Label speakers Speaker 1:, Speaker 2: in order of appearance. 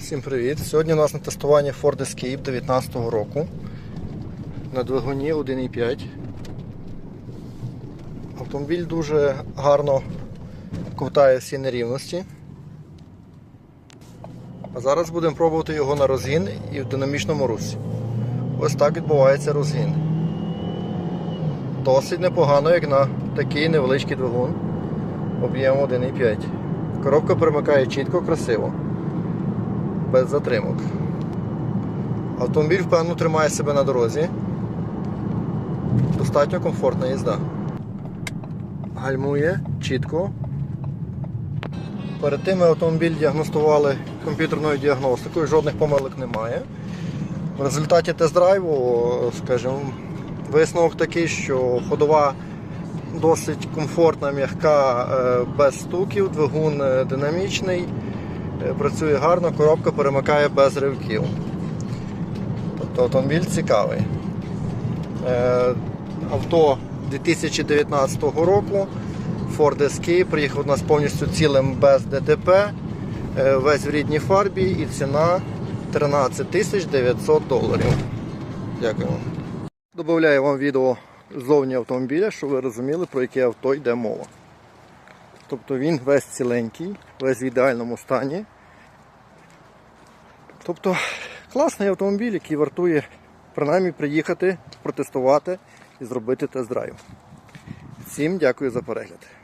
Speaker 1: Всім привіт! Сьогодні у нас на тестуванні Ford Escape 2019 року на двигуні 1.5. Автомобіль дуже гарно ковтає всі нерівності. А зараз будемо пробувати його на розгін і в динамічному русі. Ось так відбувається розгін. Досить непогано, як на такий невеличкий двигун об'ємом 1.5. Коробка перемикає чітко, красиво без затримок. Автомобіль впевнено тримає себе на дорозі. Достатньо комфортна їзда. Гальмує чітко. Перед тим ми автомобіль діагностували комп'ютерною діагностикою, жодних помилок немає. В результаті тест-драйву, скажімо, висновок такий, що ходова досить комфортна, м'яка, е, без стуків, двигун е, динамічний. Е, Працює гарно, коробка перемикає без ривків. Тобто автомобіль цікавий. Е, Авто 2019 року. Ford Escape приїхав у нас повністю цілим без ДТП, е, весь в рідній фарбі і ціна 13 тисяч 900 доларів. Дякую. Добавляю вам відео ззовні автомобіля, щоб ви розуміли, про яке авто йде мова. Тобто він весь ціленький, весь в ідеальному стані. Тобто класний автомобіль, який вартує принаймні приїхати, протестувати і зробити тест-драйв. Всім дякую за перегляд.